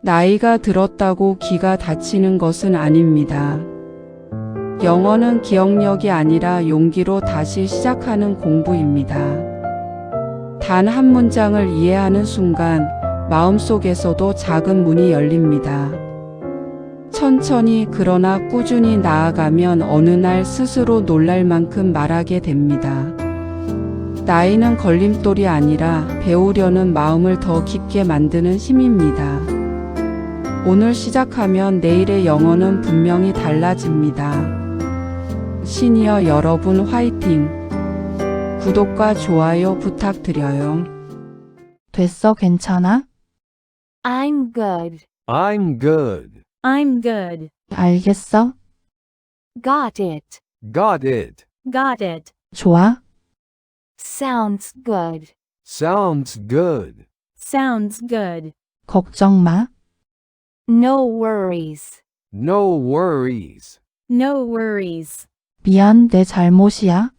나이가 들었다고 기가 다치는 것은 아닙니다. 영어는 기억력이 아니라 용기로 다시 시작하는 공부입니다. 단 한 문장을 이해하는 순간 마음속에서도 작은 문이 열립니다. 천천히 그러나 꾸준히 나아가면 어느 날 스스로 놀랄 만큼 말하게 됩니다. 나이는 걸림돌이 아니라 배우려는 마음을 더 깊게 만드는 힘입니다. 오늘 시작하면 내일의 영어는 분명히 달라집니다. 시니어 여러분 화이팅! 구독과 좋아요 부탁드려요. 됐어, 괜찮아? I'm good. I'm good. I'm good. 알겠어? Got it. Got it. Got it. 좋아? Sounds good. Sounds good. Sounds good. 걱정 마. No worries. No worries. No worries. 미안, 내 잘못이야.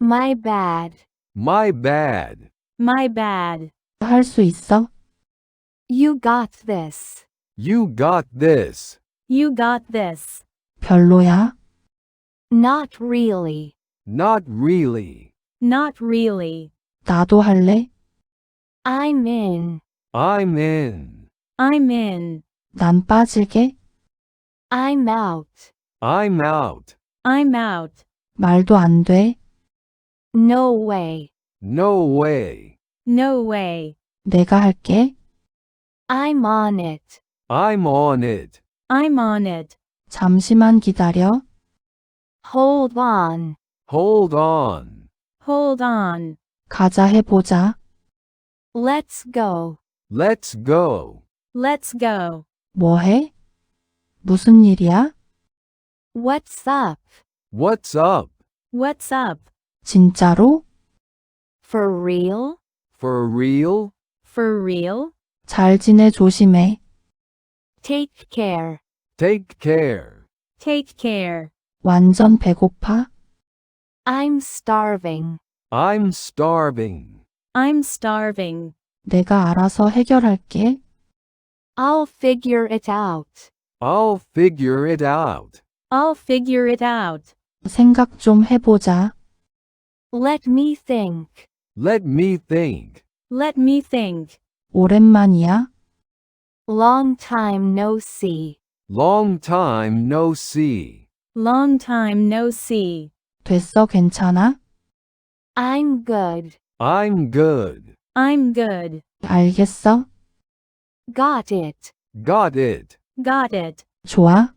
My bad. My bad. My bad. 할 수 있어? You got this. You got this. You got this. 별로야? Not really. Not really. Not really. 나도 할래? I'm in. I'm in. I'm in. 난 빠질게. I'm out. I'm out. I'm out. 말도 안 돼. No way. No way. No way. 내가 할게. I'm on it. I'm on it. I'm on it. 잠시만 기다려. Hold on. Hold on. Hold on. 가자 해보자. Let's go. Let's go. Let's go. 뭐 해? 무슨 일이야? What's up? What's up? What's up? 진짜로? For real? For real? For real? 잘 지내 조심해. Take care. Take care. Take care. 완전 배고파? I'm starving. I'm starving. I'm starving. 내가 알아서 해결할게. I'll figure it out. I'll figure it out. I'll figure it out. 생각 좀 해보자. Let me think. Let me think. Let me think. 오랜만이야? Long time no see. Long time no see. Long time no see. 됐어, 괜찮아? I'm good. I'm good. I'm good. 알겠어? Got it. Got it. Got it. 좋아?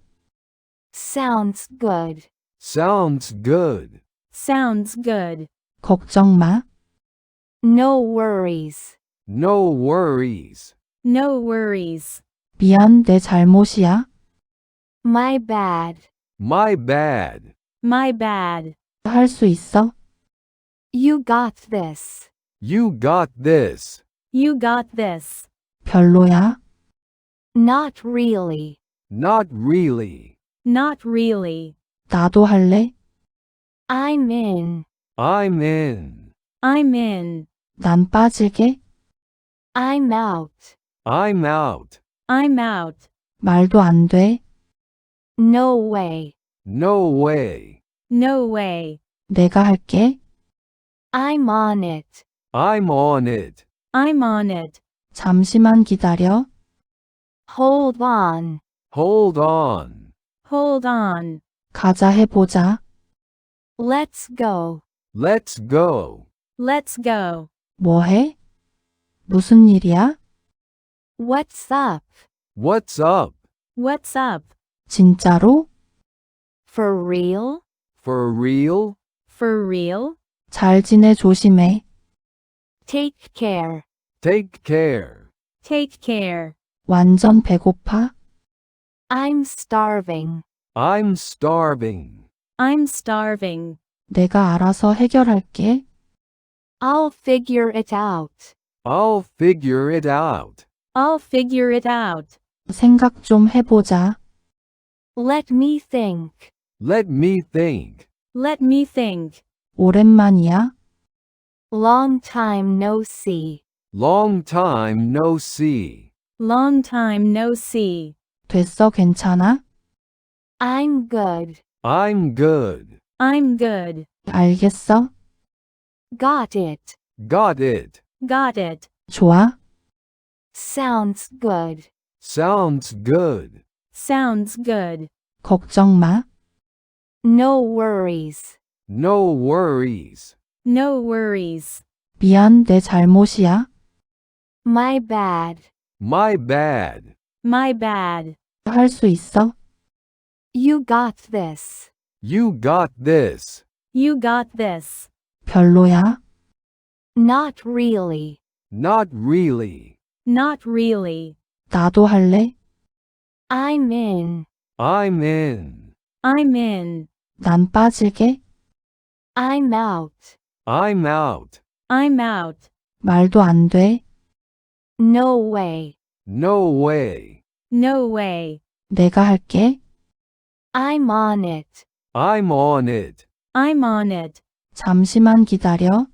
Sounds good. Sounds good. Sounds good. 걱정 마. No worries. No worries. No worries. 미안, 내 잘못이야. My bad. My bad. My bad. 할 수 있어? You got this. You got this. You got this. 별로야? Not really. Not really. Not really. 나도 할래? I'm in. I'm in. I'm in. 난 빠질게. I'm out. I'm out. I'm out. 말도 안 돼. No way. No way. No way. 내가 할게. I'm on it. I'm on it. I'm on it. 잠시만 기다려. Hold on. Hold on. Hold on. 가자 해보자. Let's go. Let's go. Let's go. 뭐 해? 무슨 일이야? What's up? What's up? What's up? 진짜로? For real? For real? For real? 잘 지내 조심해. Take care. Take care. Take care. 완전 배고파? I'm starving. I'm starving. I'm starving. 내가 알아서 해결할게. I'll figure it out. I'll figure it out. I'll figure it out. 생각 좀 해보자. Let me think. Let me think. Let me think. 오랜만이야? Long time no see. Long time no see. Long time no see. 됐어, 괜찮아? I'm good. I'm good. I'm good. 알겠어? Got it. Got it. Got it. 좋아? Sounds good. Sounds good. Sounds good. 걱정 마. No worries. No worries. No worries. 미안, 내 잘못이야. My bad. My bad. My bad. 할 수 있어? You got this. You got this. You got this. 별로야? Not really. Not really. Not really. 나도 할래? I'm in. I'm in. I'm in. 난 빠질게. I'm out. I'm out. I'm out. 말도 안 돼. No way. No way. No way. 내가 할게. I'm on it. I'm on it. I'm on it. 잠시만 기다려.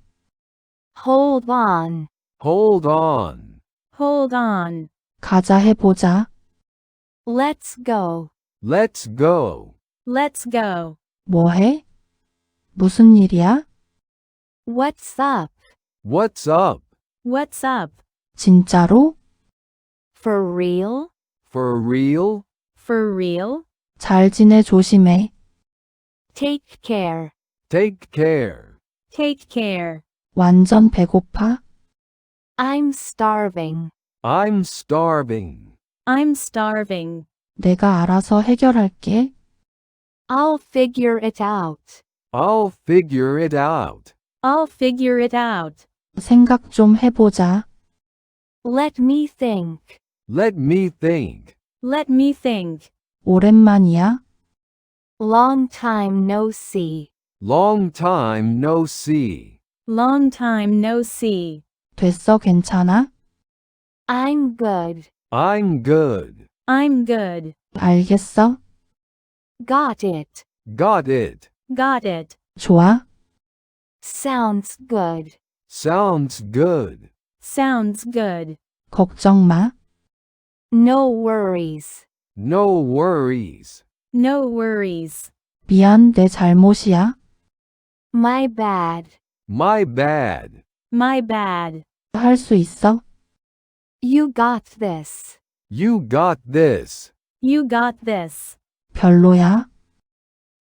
Hold on. Hold on. Hold on. 가자 해보자. Let's go. Let's go. Let's go. 뭐 해? 무슨 일이야? What's up? What's up? What's up? 진짜로? For real? For real? For real? 잘 지내 조심해. Take care. Take care. Take care. 완전 배고파? I'm starving. I'm starving. I'm starving. 내가 알아서 해결할게. I'll figure it out. I'll figure it out. I'll figure it out. 생각 좀 해보자. Let me think. Let me think. Let me think. 오랜만이야? Long time no see. Long time no see. Long time no see. 됐어, 괜찮아? I'm good. I'm good. I'm good. 알겠어? Got it. Got it. Got it. 좋아? Sounds good. Sounds good. Sounds good. 걱정 마. No worries. No worries. No worries. 미안, 내 잘못이야. My bad. My bad. My bad. 할 수 있어? You got this. You got this. You got this. 별로야?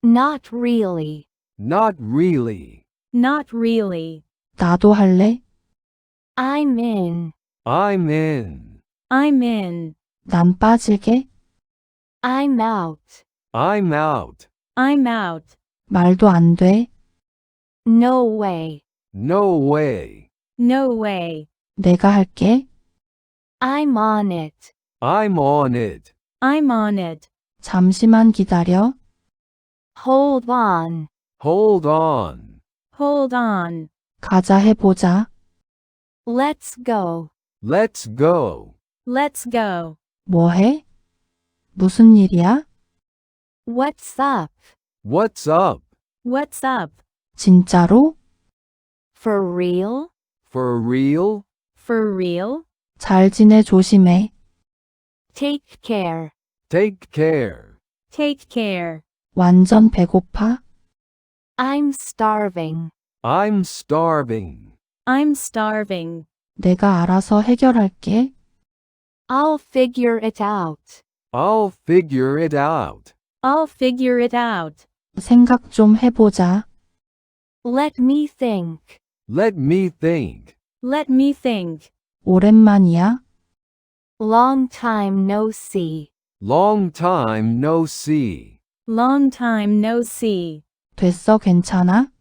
Not really. Not really. Not really. 나도 할래? I'm in. I'm in. I'm in. 난 빠질게. I'm out. I'm out. I'm out. 말도 안 돼. No way. No way. No way. 내가 할게. I'm on it. I'm on it. I'm on it. 잠시만 기다려. Hold on. Hold on. Hold on. 가자 해보자. Let's go. Let's go. Let's go. 뭐 해? 무슨 일이야? What's up? What's up? What's up? 진짜로? For real? For real? For real? 잘 지내 조심해. Take care. Take care. Take care. 완전 배고파? I'm starving. I'm starving. I'm starving. 내가 알아서 해결할게. I'll figure it out. I'll figure it out. I'll figure it out. 생각 좀 해보자. Let me think. Let me think. Let me think. 오랜만이야? Long time no see. Long time no see. Long time no see. 됐어, 괜찮아?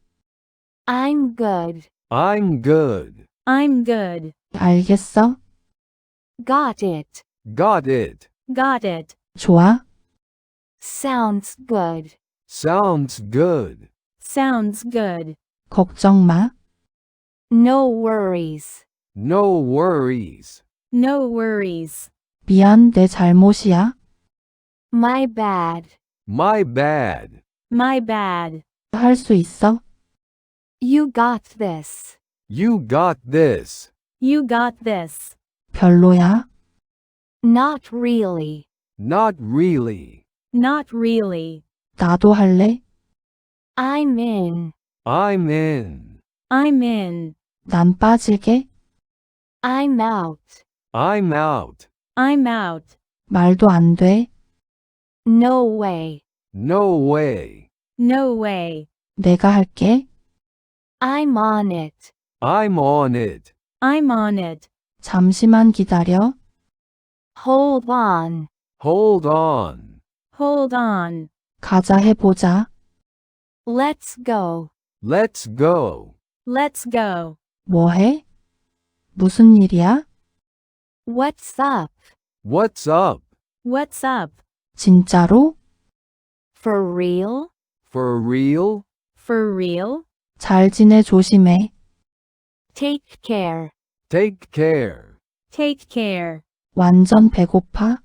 I'm good. I'm good. I'm good. 알겠어? Got it. Got it. Got it. 좋아? Sounds good. Sounds good. Sounds good. 걱정 마. No worries. No worries. No worries. 미안, 내 잘못이야. My bad. My bad. My bad. 할 수 있어? You got this. You got this. You got this. 별로야? Not really. Not really. Not really. 나도 할래? I'm in. I'm in. I'm in. 난 빠질게. I'm out. I'm out. I'm out. 말도 안 돼. No way. No way. No way. 내가 할게. I'm on it. I'm on it. I'm on it. 잠시만 기다려. Hold on. Hold on. Hold on. 가자 해보자. Let's go. Let's go. Let's go. 뭐 해? 무슨 일이야? What's up? What's up? What's up? 진짜로? For real? For real? For real? 잘 지내 조심해. Take care. Take care. Take care. 완전 배고파?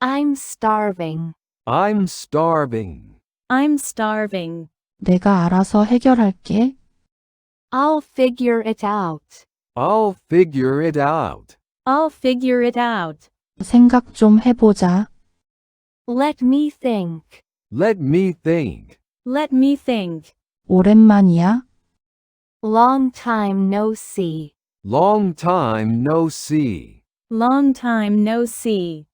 I'm starving. I'm starving. I'm starving. 내가 알아서 해결할게. I'll figure it out. I'll figure it out. I'll figure it out. 생각 좀 해보자. Let me think. Let me think. Let me think. 오랜만이야? Long time no see. Long time no see. Long time no see.